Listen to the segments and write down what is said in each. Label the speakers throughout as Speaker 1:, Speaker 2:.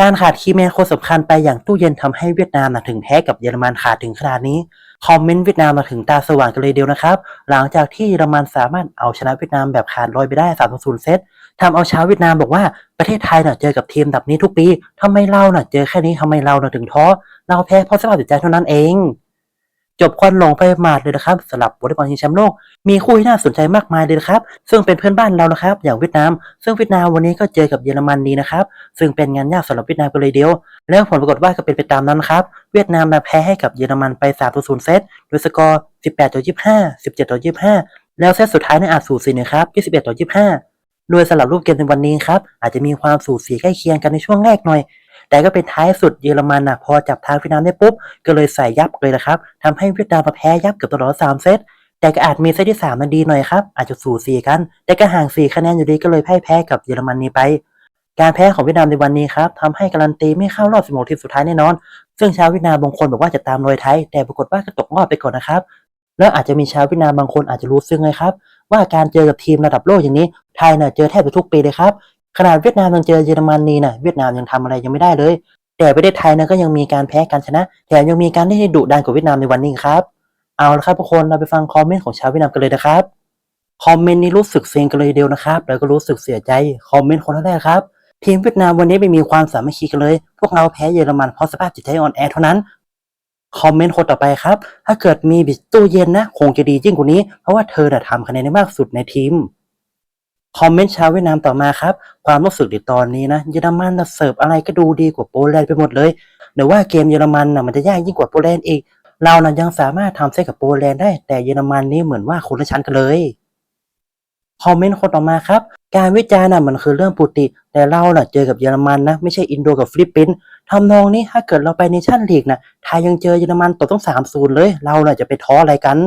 Speaker 1: การขาดคีย์แมนคนสำคัญไปอย่างตู้เย็นทำให้เวียดนามนะถึงแพ้กับเยอรมันขาดถึงขนาดนี้ คอมเมนต์เวียดนามมาถึงตาสว่างกันเลยเดียวนะครับ หลังจากที่เยอรมันสามารถเอาชนะเวียดนามแบบขาดลอยไปได้3 0เซตทำเอาชาวเวียดนามบอกว่าประเทศไทยน่ะเจอกับทีมแบบนี้ทุกปีทำไมเราน่ะเจอแค่นี้ทำไมเราน่ะถึงท้อเราแพ้เพราะสภาพจิตใจเท่านั้นเอง จบควันหลงไปหมาดเลยนะครับสำหรับวอลเลย์บอลชิงแชมป์โลก มีคู่ที่น่าสนใจมากมายเลยนะครับ ซึ่งเป็นเพื่อนบ้านเรานะครับ อย่างเวียดนาม ซึ่งเวียดนามวันนี้ก็เจอกับเยอรมนีนะครับ ซึ่งเป็นงานยากสำหรับเวียดนามกันเลยเดียว แล้วผลปรากฏว่าก็เป็นไปตามนั้นครับ เวียดนามมาแพ้ให้กับเยอรมันไป3ต่อ0เซต โดยสกอร์ 18ต่อ25 17ต่อ25 แล้วเซตสุดท้ายในอาจสูสีนะครับ21ต่อ25 โดยสำหรับรูปเกมในวันนี้ครับอาจจะมีความสูสีใกล้เคียงกันในช่วงแรกหน่อย แต่ก็เป็นท้ายสุดเยอรมันนะพอจับทางเวียดนามได้ปุ๊บ ก็เลยใส่ยับเลยนะครับทำให้เวียดนามมาแพ้ยับเกือบตลอด3เซตแต่ก็อาจมีเซตที่3มันดีหน่อยครับ อาจจะสู่สี่กัน แต่ก็ห่าง4คะแนนอยู่ดีก็เลยพ่ายแพ้กับเยอรมนีไป การแพ้ของเวียดนามในวันนี้ครับทำให้การันตีไม่เข้ารอบ 16 ทีมสุดท้ายแน่นอน ซึ่งชาวเวียดนามบางคนบอกว่าจะตามรอยไทย แต่ปรากฏว่าก็ตกรอบไปก่อนนะครับ แล้วอาจจะมีชาวเวียดนามบางคนอาจจะรู้ซึ้งเลยครับว่าการเจอกับทีมระดับโลกอย่างนี้ไทยน่ะเจอแทบจะทุกปีเลยครับ ขนาดเวียดนามยังเจอเยอรมนีน่ะเวียดนามยังทำอะไรยังไม่ได้เลย แต่ประเทศไทยนะก็ยังมีการแพ้การชนะแถมยังมีการได้ดุดันกว่าเวียดนามในวันนี้ครับ เอาละครับทุกคนเราไปฟังคอมเมนต์ของชาวเวียดนามกันเลยนะครับคอมเมนต์นี้รู้สึกเซ็งกันเลยเดียวนะครับ แล้วก็รู้สึกเสียใจคอมเมนต์คนแรกครับทีมเวียดนามวันนี้ไม่มีความสามัคคีกันเลย พวกเราแพ้เยอรมันเพราะสภาพจิตใจอ่อนแอเท่านั้นคอมเมนต์คนต่อไปครับ ถ้าเกิดมีบิดตู้เย็นนะ คงจะดียิ่งกว่านี้ เพราะว่าเธอน่ะทำคะแนนได้มากสุดในทีม คอมเมนต์ชาวเวียดนามต่อมาครับ ความรู้สึกในตอนนี้นะเยอรมันน่ะเสิร์ฟอะไรก็ดูดีกว่าโปแลนด์ไปหมดเลยหรือว่าเกมเยอรมันน่ะมันจะยากยิ่งกว่าโปแลนด์อีก เราน่ะยังสามารถทำเซตกับโปแลนด์ได้ แต่เยอรมันนี่เหมือนว่าคนละชั้นกันเลยคอมเมนต์คนต่อมาครับ การวิจารณ์น่ะมันคือเรื่องปกติ แต่เราน่ะเจอกับเยอรมันนะไม่ใช่อินโดกับฟิลิปปินส์ทำนองนี้ถ้าเกิดเราไปในชั่นลีกนะไทยยังเจอเยอรมันตกต้องสามศูนย์เลย เราน่ะจะไปท้ออะไรกัน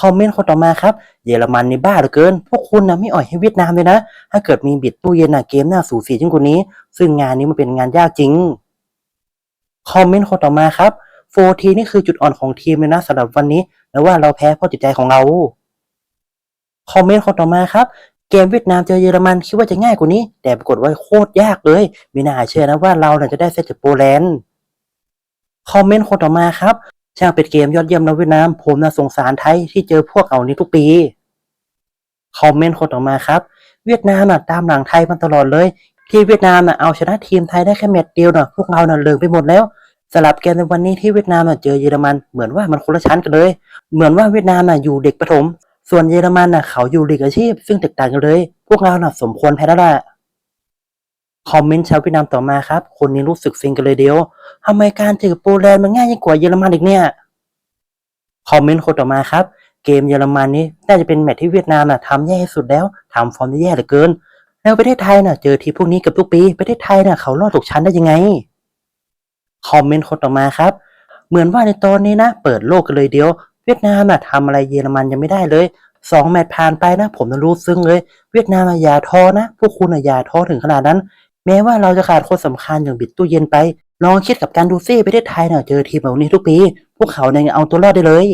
Speaker 1: คอมเมนต์คนต่อมาครับ เยอรมันนี่บ้าเหลือเกิน พวกคุณนะไม่อ่อยให้เวียดนามเลยนะ ถ้าเกิดมีบิดตู้เย็นน่ะเกมหน้าสูสียิ่งกว่านี้ ซึ่งงานนี้มันเป็นงานยากจริง คอมเมนต์คนต่อมาครับโฟทีนี่คือจุดอ่อนของทีมเลยนะสำหรับวันนี้ แล้วว่าเราแพ้เพราะจิตใจของเรา คอมเมนต์คนต่อมาครับเกมเวียดนามเจอเยอรมันคิดว่าจะง่ายกว่านี้ แต่ปรากฏว่าโคตรยากเลยไม่น่าเชื่อนะว่าเราน่ะจะได้เซตจากโปแลนด์คอมเมนต์คนต่อมาครับ ช่างเป็นเกมยอดเยี่ยมนะเวียดนาม ผมน่ะสงสารไทยที่เจอพวกเอานี้ทุกปี คอมเมนต์คนต่อมาครับ เวียดนามน่ะตามหลังไทยมันตลอดเลย ที่เวียดนามน่ะเอาชนะทีมไทยได้แค่แมตช์เดียวน่ะพวกเราน่ะเลิงไปหมดแล้วสลับเกมในวันนี้ที่เวียดนามน่ะเจอเยอรมันเหมือนว่ามันคนละชั้นกันเลย เหมือนว่าเวียดนามน่ะอยู่เด็กประถม ส่วนเยอรมันน่ะเขาอยู่ลีกอาชีพ ซึ่งแตกต่างกันเลย พวกเราน่ะสมควรแพ้แล้วล่ะ คอมเมนต์ชาวเวียดนามต่อมาครับ คนนี้รู้สึกซิงกันเลยเดียวทำไมการเจอโปแลนด์มันง่ายยิ่งกว่าเยอรมันอีกเนี่ย คอมเมนต์คนต่อมาครับ เกมเยอรมันนี้น่าจะเป็นแมตช์ที่เวียดนามน่ะทำแย่ที่สุดแล้วทำฟอร์มได้แย่เหลือเกิน แล้วประเทศไทยน่ะเจอทีพวกนี้กับทุกปี ประเทศไทยน่ะเขารอดตกชั้นได้ยังไง คอมเมนต์คนต่อมาครับ เหมือนว่าในตอนนี้นะ เปิดโลกกันเลยเดียว เวียดนามน่ะทำอะไรเยอรมันยังไม่ได้เลยสองแมตช์ผ่านไปนะ ผมนะรู้ซึ้งเลย เวียดนามอย่าท้อนะ พวกคุณอย่าท้อถึงขนาดนั้น แม้ว่าเราจะขาดคนสำคัญอย่างบิดตู้เย็นไปลองคิดกับการดูซี่ประเทศไทยน่ะเจอทีมแบบนี้ทุกปี พวกเขาเนี่ยเอาตัวรอดได้เลย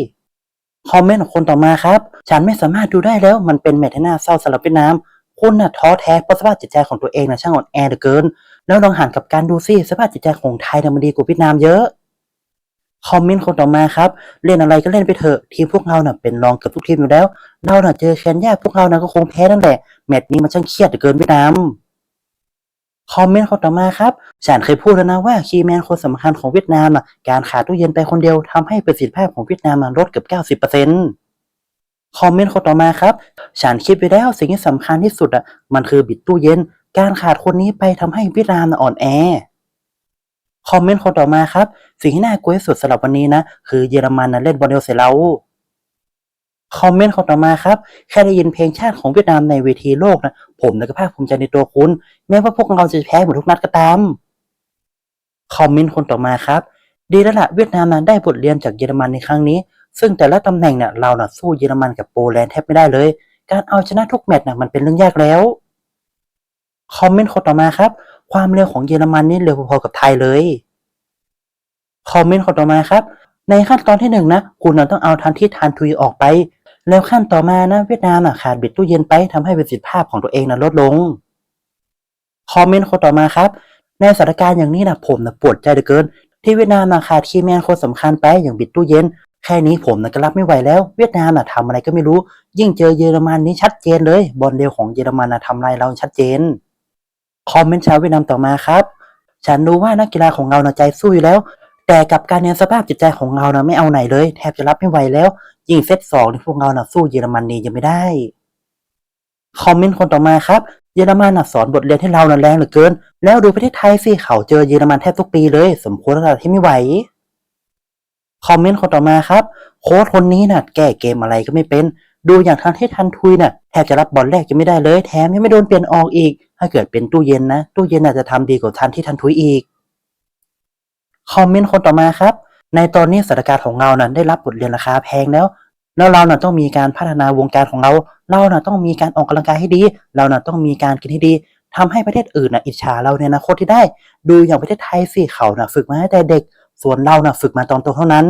Speaker 1: คอมเมนต์ของคนต่อมาครับ ฉันไม่สามารถดูได้แล้วมันเป็นแมตช์ที่น่าเศร้าสำหรับเวียดนามคุณน่ะท้อแท้เพราะสภาพจิตใจของตัวเองน่ะช่างอ่อนแอเหลือเกิน แล้วลองหันกับการดูซี่สภาพจิตใจของไทยน่ะมันดีกว่าเวียดนามเยอะคอมเมนต์คนต่อมาครับ เล่นอะไรก็เล่นไปเถอะทีมพวกเราน่ะเป็นรองเกับทุกทีมอยู่แล้ว เราน่ะเจอแคนยาพวกเราน่ะก็คงแพ้นั่นแหละแมตช์นี้มันช่างเครียดเหลือเกินเวียดนาม คอมเมนต์คนต่อมาครับฉันเคยพูดแล้วนะว่าคีย์แมนคนสำคัญของเวียดนามน่ะการขาดตู้เย็นไปคนเดียวทำให้ประสิทธิภาพของเวียดนามลดเกือบ 90%คอมเมนต์คนต่อมาครับฉันคิดไปแล้วสิ่งที่สำคัญที่สุดอะมันคือบิดตู้เย็น การขาดคนนี้ไปทำให้เวียดนามอ่อนแอคอมเมนต์คนต่อมาครับ สิ่งที่น่ากลัวที่สุดสำหรับวันนี้นะ คือเยอรมันนะเล่นบอลเร็วใส่เรา คอมเมนต์คนต่อมาครับ แค่ได้ยินเพลงชาติของเวียดนามในเวทีโลกนะ ผมนะก็ภาคภูมิใจในตัวคุณ แม้ว่าพวกเราจะแพ้หมดทุกนัดก็ตาม คอมเมนต์คนต่อมาครับ ดีแล้วละเวียดนามนั้นได้บทเรียนจากเยอรมันในครั้งนี้ ซึ่งแต่ละตำแหน่งเนี่ยเราน่ะสู้เยอรมันกับโปแลนด์แทบไม่ได้เลย การเอาชนะทุกแมตช์น่ะมันเป็นเรื่องยากแล้ว คอมเมนต์คนต่อมาครับ ความเร็วของเยอรมันนี่เร็วพอๆกับไทยเลย คอมเมนต์คนต่อมาครับ ในขั้นตอนที่หนึ่งนะ คุณน่ะต้องเอาทันที่ทานทุยออกไป แล้วขั้นต่อมานะเวียดนามน่ะขาดบิดตู้เย็นไปทำให้ประสิทธิภาพของตัวเองน่ะลดลงคอมเมนต์คนต่อมาครับ ในสถานการณ์อย่างนี้นะผมนะปวดใจเหลือเกิน ที่เวียดนามนะขาดคีย์แมนคนสำคัญไปอย่างบิดตู้เย็นแค่นี้ผมนะก็รับไม่ไหวแล้ว เวียดนามนะทำอะไรก็ไม่รู้ ยิ่งเจอเยอรมันนี่ชัดเจนเลย บอลเร็วของเยอรมันนะทำลายเราชัดเจนคอมเมนต์ชาวเวียดนามต่อมาครับ ฉันรู้ว่านักกีฬาของเรานะใจสู้อยู่แล้ว แต่กับการเนียนสภาพจิตใจของเรานะไม่เอาไหนเลย แทบจะรับไม่ไหวแล้ว ยิ่งเซตสองนี่พวกเรานะสู้เยอรมันนี่ยังไม่ได้คอมเมนต์คนต่อมาครับเยอรมันน่ะสอนบทเรียนให้เราน่ะแรงเหลือเกิน แล้วดูประเทศไทยสิเขาเจอเยอรมันแทบทุกปีเลย สมควรแล้วล่ะที่ไม่ไหวคอมเมนต์คนต่อมาครับ โค้ชคนนี้น่ะ แก้เกมอะไรก็ไม่เป็น ดูอย่างทางทีทันทุยน่ะแทบจะรับบอลแรกจะไม่ได้เลย แถมยังไม่โดนเปลี่ยนออกอีก ถ้าเกิดเป็นตู้เย็นนะ ตู้เย็นอาจจะทำดีกว่าทันที่ทันทุยอีก คอมเมนต์คนต่อมาครับ ในตอนนี้สถานการณ์ของเรานั้นได้รับบทเรียนราคาแพงแล้ว แล้วเราน่ะต้องมีการพัฒนาวงการของเรา เราน่ะต้องมีการออกกำลังกายให้ดี เราน่ะต้องมีการกินให้ดีทำให้ประเทศอื่นน่ะอิจฉาเราในอนาคตที่ได้ ดูอย่างประเทศไทยสิเขาน่ะฝึกมาตั้งแต่เด็ก ส่วนเราน่ะฝึกมาตอนโตเท่านั้น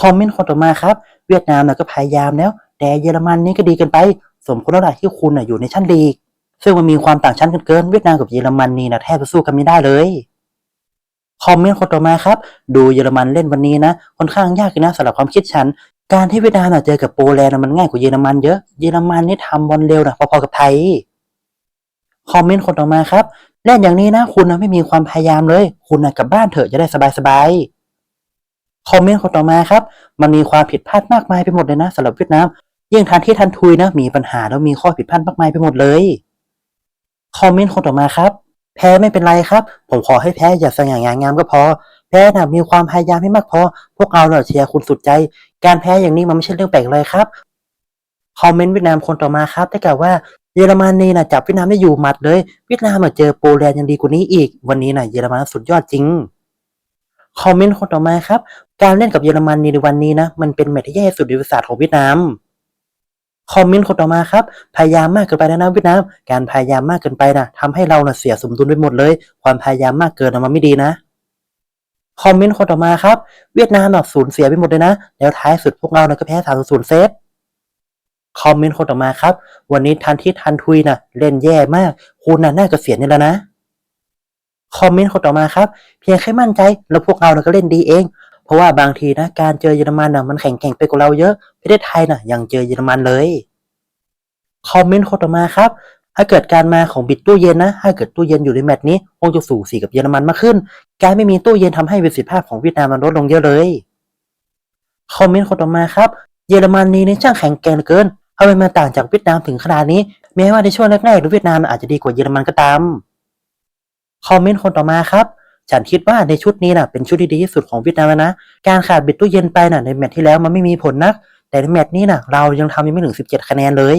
Speaker 1: คอมเมนต์คนต่อมาครับ เวียดนามน่ะก็พยายามแล้ว แต่เยอรมันนี่ก็ดีเกินไป สมควรแล้วล่ะที่คุณน่ะอยู่ในชั้นลีกซึ่งมันมีความต่างชั้นกันเกินเวียดนามกับเยอรมันนี่นะแทบจะสู้กันไม่ได้เลย คอมเมนต์คนต่อมาครับ ดูเยอรมันเล่นวันนี้นะ ค่อนข้างยากเลยนะสำหรับความคิดฉัน การที่เวียดนามน่ะเจอกับโปแลนด์มันง่ายกว่าเยอรมันเยอะ เยอรมันนี่ทำบอลเร็วนะพอๆกับไทย คอมเมนต์คนต่อมาครับเล่นอย่างนี้นะ คุณนะไม่มีความพยายามเลย คุณนะกลับบ้านเถอะจะได้สบายๆ คอมเมนต์คนต่อมาครับ มันมีความผิดพลาดมากมายไปหมดเลยนะสำหรับเวียดนามยิ่งทันที่ทันทุยนะมีปัญหาแล้วมีข้อผิดพลาดมากมายไปหมดเลย คอมเมนต์คนต่อมาครับ พ้ไม่เป็นไรครับ ผมขอให้แพ้อย่าสง่างามก็พอ แพ้นะมีความพยายามให้มากพอ พวกเราเนี่ยเชียร์คุณสุดใจ การแพ้อย่างนี้มันไม่ใช่เรื่องแปลกเลยครับ คอมเมนต์เวียดนามคนต่อมาครับ ได้กล่าวว่าเยอรมนีนะจับเวียดนามได้อยู่หมัดเลย เวียดนามมาเจอโปแลนด์ยังดีกว่านี้อีก วันนี้นะเยอรมันสุดยอดจริง คอมเมนต์คนต่อมาครับ การเล่นกับเยอรมนีในวันนี้นะ มันเป็นแมตช์ที่แย่สุดในประวัติศาสตร์ของเวียดนาม คอมเมนต์คนต่อมาครับ พยายามมากเกินไปแล้วนะเวียดนาม การพยายามมากเกินไปนะทำให้เรานะเสียสมดุลไปหมดเลย ความพยายามมากเกินนะมันไม่ดีนะคอมเมนต์คนต่อมาครับ เวียดนามน่ะสูญเสียไปหมดเลยนะ แล้วท้ายสุดพวกเรานะก็แพ้สามศูนย์เซตคอมเมนต์คนต่อมาครับ วันนี้ทันที่ทันทุยนะเล่นแย่มาก คุณน่ะน่าเกษียณนี่แล้วนะคอมเมนต์คนต่อมาครับ เพียงแค่มั่นใจแล้วพวกเรานะก็เล่นดีเอง เพราะว่าบางทีนะการเจอเยอรมันนะมันแข่งแข่งไปกว่าเราเยอะประเทศไทยนะยังเจอเยอรมันเลยคอมเมนต์คนต่อมาครับ ถ้าเกิดการมาของบิดตู้เย็นนะ ถ้าเกิดตู้เย็นอยู่ในแมตช์นี้คงจะสู่สีกับเยอรมันมากขึ้น การไม่มีตู้เย็นทำให้ประสิทธิภาพของเวียดนามมันลดลงเยอะเลยคอมเมนต์คนต่อมาครับ เยอรมนีนี่ช่างแข็งแกร่งเหลือเกินทำไมมาต่างจากเวียดนามถึงขนาดนี้ แม้ว่าในช่วงแรกๆหรือเวียดนามอาจจะดีกว่าเยอรมันก็ตาม คอมเมนต์คนต่อมาครับ ฉันคิดว่าในชุดนี้น่ะเป็นชุดที่ดีที่สุดของเวียดนามแล้วนะ การขาดบิดตู้เย็นไปน่ะในแมตช์ที่แล้วมันไม่มีผลนัก แต่ในแมตช์นี้น่ะเรายังทำยังไม่ถึง 17 คะแนนเลย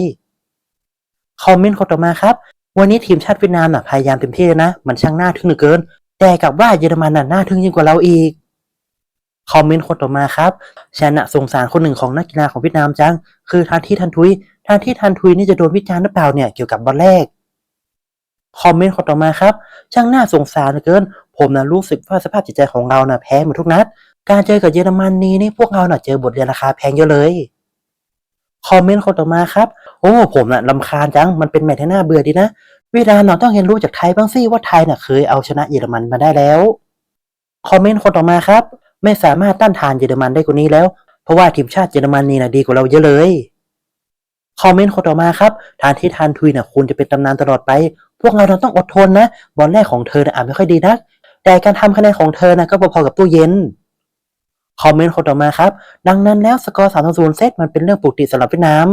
Speaker 1: คอมเมนต์คนต่อมาครับ วันนี้ทีมชาติเวียดนามน่ะพยายามเต็มที่เลยนะ มันช่างน่าทึ่งเหลือเกิน แต่กับว่าเยอรมันน่ะน่าทึ่งยิ่งกว่าเราอีก คอมเมนต์คนต่อมาครับฉันน่ะสงสารคนหนึ่งของนักกีฬาของเวียดนามจัง คือทานที่ทันทุยทานที่ทันทุยนี่จะโดนวิจารณ์หรือเปล่าเนี่ยเกี่ยวกับบอลแรก คอมเมนต์คนต่อมาครับ ช่างน่าสงสารเหลือเกิน ผมนะรู้สึกว่าสภาพจิตใจของเราน่ะแพ้หมดทุกนัด การเจอกับเยอรมนนีนี่พวกเราน่ะเจอบทเรียนราคาแพงเยอะเลยคอมเมนต์คนต่อมาครับ โอ้ ผมน่ะลำคาญจัง มันเป็นแมตช์ที่น่าเบื่อดีนะ เวียดนามน่ะต้องเรียนรู้จากไทยบ้างสิว่าไทยน่ะเคยเอาชนะเยอรมันมาได้แล้ว คอมเมนต์คนต่อมาครับ ไม่สามารถต้านทานเยอรมันได้กว่านี้แล้ว เพราะว่าทีมชาติเยอรมนีน่ะดีกว่าเราเยอะเลย คอมเมนต์คนต่อมาครับทานที่ทานทุยน่ะคุณจะเป็นตำนานตลอดไป พวกเราน่ะต้องอดทนนะ บอลแรกของเธอน่ะอาจไม่ค่อยดีนัก แต่การทำคะแนนของเธอนะก็พอๆกับตู้เย็น คอมเมนต์คนต่อมาครับ ดังนั้นแล้วสกอร์สามศูนย์เซตมันเป็นเรื่องปกติสำหรับเวียดนาม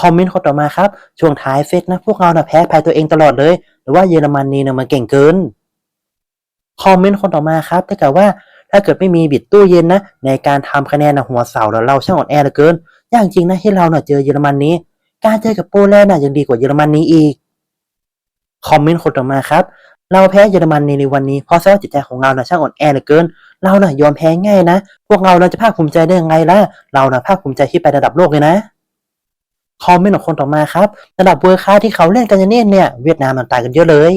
Speaker 1: คอมเมนต์คนต่อมาครับ ช่วงท้ายเซตนะพวกเราน่ะแพ้ภัยตัวเองตลอดเลย หรือว่าเยอรมนีเนี่ยมันเก่งเกิน คอมเมนต์คนต่อมาครับถ้าเกิดว่าถ้าเกิดไม่มีบิดตู้เย็นนะ ในการทำคะแนนนะหัวเสาแล้วเราช่างอ่อนแอเหลือเกินอย่างจริงนะที่เราเน่ะเจอเยอรมันนี้ การเจอกับโปแลนด์น่ะยังดีกว่าเยอรมันนี้อีก คอมเมนต์คนต่อมาครับ เราแพ้เยอรมันในวันนี้เพราะสภาพจิตใจของเราน่ะช่างอ่อนแอเหลือเกิน เราน่ะยอมแพ้ง่ายนะ พวกเราเราจะภาคภูมิใจได้ยังไงล่ะ เราน่ะภาคภูมิใจที่ไประดับโลกเลยนะ คอมเมนต์ของคนต่อมาครับ ระดับเวอร์คาที่เขาเล่นกันอย่างนี้เนี่ย เวียดนามมันตางกันเยอะเลย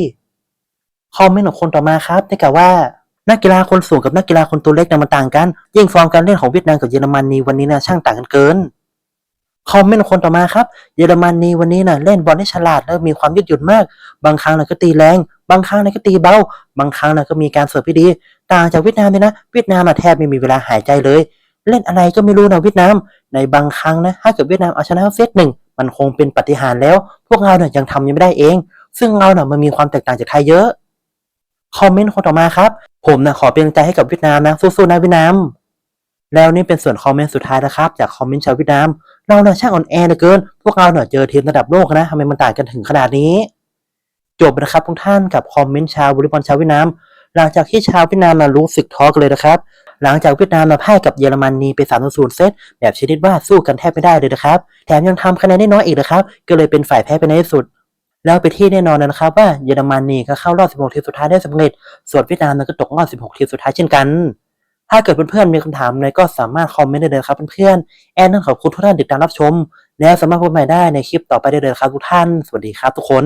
Speaker 1: คอมเมนต์ของคนต่อมาครับได้กล่าวว่านักกีฬาคนสูงกับนักกีฬาคนตัวเล็กนี่ยมันต่างกัน ยิ่งฟอร์มการเล่นของเวียดนามกับเยอรมันในวันนี้นี่ยช่างต่างกันเกิน คอมเมนต์คนต่อมาครับ เยอรมนีวันนี้น่ะเล่นบอลได้ฉลาดและมีความยืดหยุ่นมาก บางครั้งน่ะก็ตีแรง บางครั้งน่ะก็ตีเบา บางครั้งน่ะก็มีการเสิร์ฟที่ดี ต่างจากเวียดนามเลยนะ เวียดนามนะแทบไม่มีเวลาหายใจเลย เล่นอะไรก็ไม่รู้นะเวียดนาม ในบางครั้งนะถ้าเกิดเวียดนามเอาชนะเซตหนึ่งมันคงเป็นปาฏิหารย์แล้ว พวกเราเนี่ยยังทำยังไม่ได้เอง ซึ่งเราเนี่ยมันมีความแตกต่างจากไทยเยอะ คอมเมนต์คนต่อมาครับ ผมนะขอเป็นกำลังใจให้กับเวียดนามนะสู้ๆนะเวียดนาม แล้วนี่เป็นส่วนคอมเมนต์สุดท้ายนะครับ จากคอมเมนต์ชาวเวียดนาม เราเนี่ยช่างอ่อนแอเหลือเกิน พวกเราเนี่ยเจอทีมระดับโลกนะทำไมมันต่างกันถึงขนาดนี้ จบนะครับทุกท่านกับคอมเมนต์ชาววอลเลย์บอลชาวเวียดนาม หลังจากที่ชาวเวียดนามมารู้สึกท้อกันเลยนะครับ หลังจากเวียดนามมาพ่ายกับเยอรมนีไป3 0เซตแบบชนิดว่าสู้กันแทบไม่ได้เลยนะครับ แถมยังทำคะแนนได้น้อยอีกนะครับ ก็เลยเป็นฝ่ายแพ้ไปในที่สุดแล้วไปที่แน่นอนนะครับว่าเยอรมนีก็เข้ารอบ 16 ทีมสุดท้ายได้สำเร็จ ส่วนเวียดนามมันก็ตกรอบ 16 ทีมสุดท้ายเช่นกัน ถ้าเกิดเพื่อนๆมีคำถามอะไรก็สามารถคอมเมนต์ได้เลยครับเพื่อนๆแอนต้องขอบคุณทุกท่านติดตามรับชม และสามารถพบใหม่ได้ในคลิปต่อไปได้เลยครับทุกท่าน สวัสดีครับทุกคน